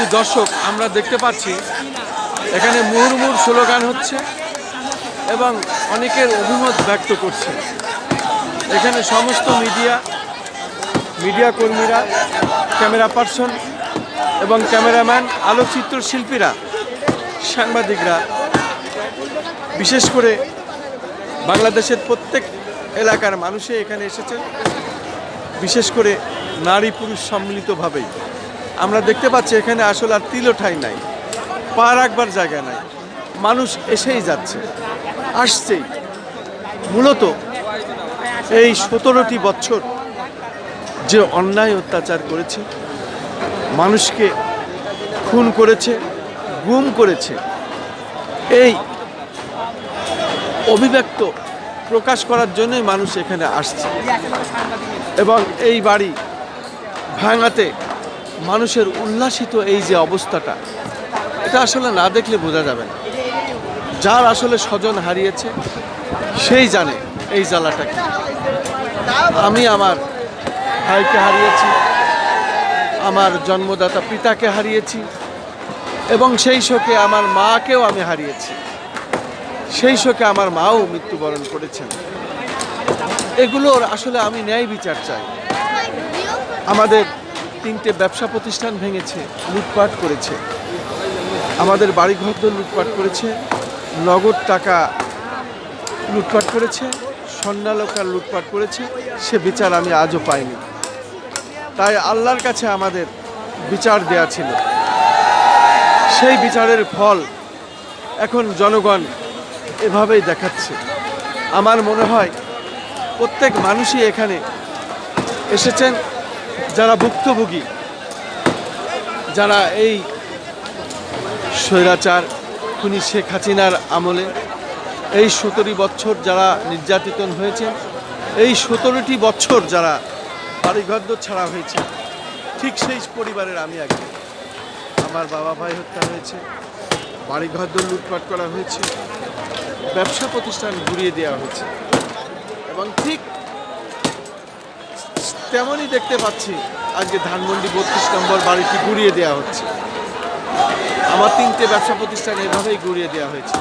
কিন্তু দর্শক, আমরা দেখতে পাচ্ছি এখানে মুহুর্মুর স্লোগান হচ্ছে এবং অনেকের অভিমত ব্যক্ত করছে। এখানে সমস্ত মিডিয়া মিডিয়া কর্মীরা, ক্যামেরা পার্সন এবং ক্যামেরাম্যান, আলোকচিত্র শিল্পীরা, সাংবাদিকরা, বিশেষ করে বাংলাদেশের প্রত্যেক এলাকার মানুষে এখানে এসেছেন। বিশেষ করে নারী পুরুষ সম্মিলিতভাবেই। আমরা দেখতে পাচ্ছি এখানে আসলে আর তিলো ঠাই নাই, পা রাখবার জায়গা নাই। মানুষ এসেই যাচ্ছে, আসছেই। মূলত এই সতেরোটি বছর যে অন্যায় অত্যাচার করেছে, মানুষকে খুন করেছে, গুম করেছে, এই অভিব্যক্ত প্রকাশ করার জন্যই মানুষ এখানে আসছে। এবং এই বাড়ি ভাঙাতে মানুষের উল্লাসিত এই যে অবস্থাটা, এটা আসলে না দেখলে বোঝা যাবে না। যার আসলে স্বজন হারিয়েছে, সেই জানে এই জ্বালাটা কি। আমি আমার ভাইকে হারিয়েছি, আমার জন্মদাতা পিতাকে হারিয়েছি, এবং সেই শোকে আমার মাকেও আমি হারিয়েছি। সেই শোকে আমার মাও মৃত্যুবরণ করেছেন। এগুলোর আসলে আমি ন্যায় বিচার চাই। আমাদের তিনটে ব্যবসা প্রতিষ্ঠান ভেঙেছে, লুটপাট করেছে। আমাদের বাড়িঘর লুটপাট করেছে, নগদ টাকা লুটপাট করেছে, স্বর্ণালকার লুটপাট করেছে, সে বিচার আমি আজও পাইনি। তাই আল্লাহর কাছে আমাদের বিচার দেয়া ছিল। সেই বিচারের ফল এখন জনগণ এভাবেই দেখাচ্ছে। আমার মনে হয় প্রত্যেক মানুষই এখানে এসেছেন যারা ভুক্তভোগী, যারা এই স্বৈরাচার খুনি শেখ হাসিনার আমলে এই সতেরো বছর যারা নির্যাতিত হয়েছে এই সতেরোটি বছর যারা বাড়িঘর ছাড়া হয়েছে, ঠিক সেই পরিবারের আমি একজন। আমার বাবা ভাই হত্যা হয়েছে, বাড়িঘর লুটপাট করা হয়েছে, ব্যবসা প্রতিষ্ঠান ঘুরিয়ে দেওয়া হয়েছে এবং ঠিক তেমনই দেখতে পাচ্ছি। আজকে ধানমন্ডি বত্রিশ নম্বর বাড়িটি ঘুরিয়ে দেওয়া হচ্ছে। আমার তিনটে ব্যবসা প্রতিষ্ঠান এভাবেই ঘুরিয়ে দেওয়া হয়েছে।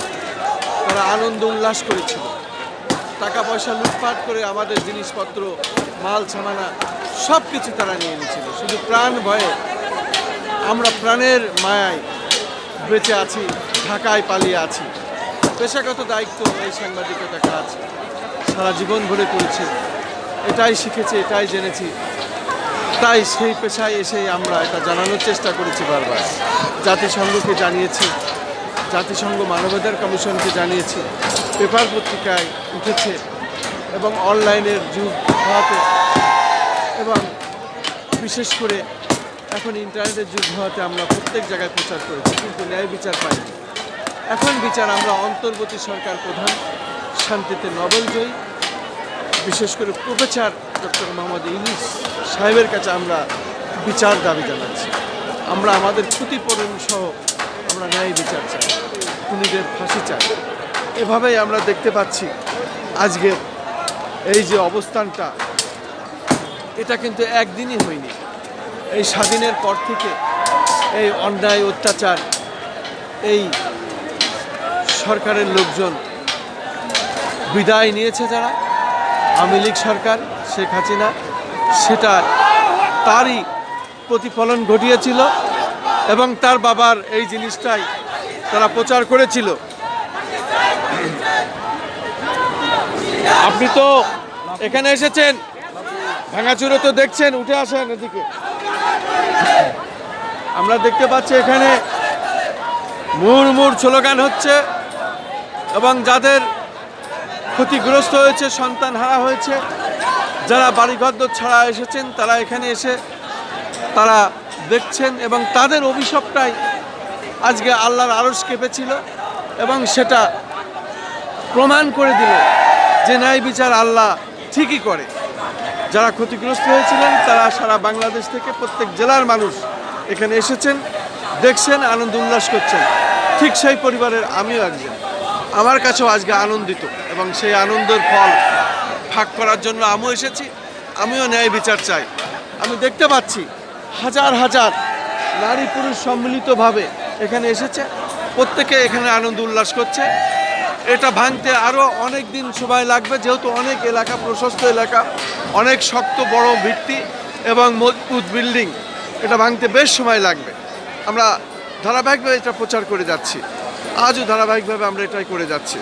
তারা আনন্দ উল্লাস করেছিল। টাকা পয়সা লুটপাট করে আমাদের জিনিসপত্র, মাল, সামানা সব কিছু তারা নিয়ে নিয়েছিল। শুধু প্রাণ ভয়ে আমরা প্রাণের মায়ায় বেঁচে আছি, ঢাকায় পালিয়ে আছি। পেশাগত দায়িত্ব এই সাংবাদিকতা কাজ। সারা জীবন ভরে করেছি এটাই শিখেছি, এটাই জেনেছি। তাই সেই পেশায় এসেই আমরা এটা জানানোর চেষ্টা করেছি বারবার। জাতিসংঘকে জানিয়েছি, জাতিসংঘ মানবাধিকার কমিশনকে জানিয়েছি, পেপার পত্রিকায় উঠেছে এবং অনলাইনের যুগ হওয়াতে এবং বিশেষ করে এখন ইন্টারনেটের যুগ হওয়াতে আমরা প্রত্যেক জায়গায় প্রচার করেছি, কিন্তু ন্যায় বিচার পাইনি। এখন বিচার আমরা অন্তর্বর্তী সরকার প্রধান, শান্তিতে নোবেল জয়ী বিশেষ করে প্রফেসর ডক্টর মোহাম্মদ ইউনুস সাহেবের কাছে আমরা বিচার দাবি জানাচ্ছি। আমরা আমাদের ক্ষতিপূরণ সহ আমরা ন্যায় বিচার চাই, খুনিদের ফাঁসি চাই। এভাবেই আমরা দেখতে পাচ্ছি আজকের এই যে অবস্থানটা, এটা কিন্তু একদিনই হয়নি। এই স্বাধীনের পর থেকে এই অন্যায় অত্যাচার, এই সরকারের লোকজন বিদায় নিয়েছে যারা। আওয়ামী লীগ সরকার, শেখ হাসিনা, সেটা তারই প্রতিফলন ঘটিয়েছিল এবং তার বাবার এই জিনিসটাই তারা প্রচার করেছিল। আপনি তো এখানে এসেছেন, ভাঙাচুরো তো দেখছেন, উঠে আসেন এদিকে। আমরা দেখতে পাচ্ছি এখানে মুহুর্মুর স্লোগান হচ্ছে এবং যাদের ক্ষতিগ্রস্ত হয়েছে, সন্তান হারা হয়েছে। যারা বাড়িঘর ছাড়া এসেছেন, তারা এখানে এসে তারা দেখছেন এবং তাদের অভিশাপটাই আজকে আল্লাহর আরস কেঁপেছিল এবং সেটা প্রমাণ করে দিল যে ন্যায় বিচার আল্লাহ ঠিকই করে। যারা ক্ষতিগ্রস্ত হয়েছিলেন, তারা সারা বাংলাদেশ থেকে প্রত্যেক জেলার মানুষ এখানে এসেছেন, দেখছেন, আনন্দ উল্লাস করছেন। ঠিক সেই পরিবারের আমিও একজন। আমার কাছেও আজকে আনন্দিত এবং সেই আনন্দের ফল ভাগ করার জন্য আমিও এসেছি, আমিও ন্যায় বিচার চাই। আমি দেখতে পাচ্ছি হাজার হাজার নারী পুরুষ সম্মিলিতভাবে এখানে এসেছে, প্রত্যেকে এখানে আনন্দ উল্লাস করছে। এটা ভাঙতে আরও অনেক দিন সময় লাগবে, যেহেতু অনেক এলাকা, প্রশস্ত এলাকা, অনেক শক্ত, বড় ভিত্তি এবং মজবুত বিল্ডিং, এটা ভাঙতে বেশ সময় লাগবে। আমরা ধারাবাহিকভাবে এটা প্রচার করে যাচ্ছি। আজও ধারাবাহিকভাবে আমরা এটাই করে যাচ্ছি।